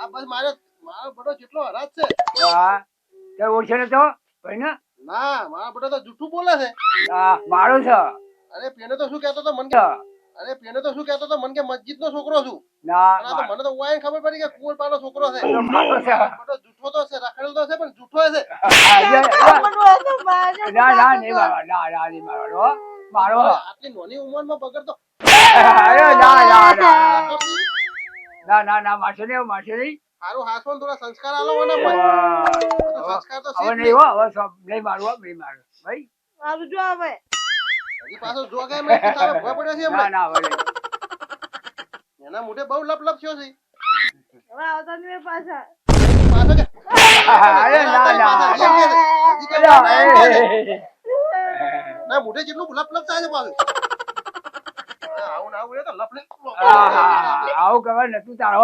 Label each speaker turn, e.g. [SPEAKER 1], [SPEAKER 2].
[SPEAKER 1] આ બસ મારે મારો બટો જેટલો હરાજ છે.
[SPEAKER 2] હા તે ઓછે ને તો ભાઈ ને?
[SPEAKER 1] ના મારો બટો તો જૂઠું બોલે છે.
[SPEAKER 2] હા મારો છે.
[SPEAKER 1] અરે પેને તો શું કહેતો તો મન કે અરે પેને તો શું કહેતો તો મન કે મસ્જિદ નો છોકરો છું.
[SPEAKER 2] ના
[SPEAKER 1] અને તો મને તો વાય ખબર પડી કે કુંવરપાનો છોકરો છે. બટો જૂઠો તો છે રખડેલ તો છે પણ જૂઠો છે.
[SPEAKER 2] ના
[SPEAKER 3] પણ તો મારે
[SPEAKER 2] ના ના નહીં મારો ના ના નહીં મારો મારો.
[SPEAKER 1] આટલી નાની ઉંમરમાં બગડતો
[SPEAKER 2] અરે ના ના ના ના મારશે નહીં મારશે નહીં.
[SPEAKER 1] સારું હાસવાનું થોડા સંસ્કાર આલો મને સંસ્કાર તો
[SPEAKER 2] હવે નહીં હો હવે સબ નહીં મારવું નહીં મારું. ભાઈ?
[SPEAKER 3] મારું હવે.
[SPEAKER 1] હજી પાછો જોગે એમ તારે ભય પડ્યો છે
[SPEAKER 2] ના ના હવે
[SPEAKER 1] એના મોઢે બહુ લપ લપ થયો છે.
[SPEAKER 3] હવે આવતા નહીં પાછા.
[SPEAKER 1] પાછો
[SPEAKER 2] અરે ના ના
[SPEAKER 1] મોઢે જેટલું લપ લપ થાય છે પાછું. આવું ના આવું તો લપ લપ
[SPEAKER 2] આવું નથી નતું તારો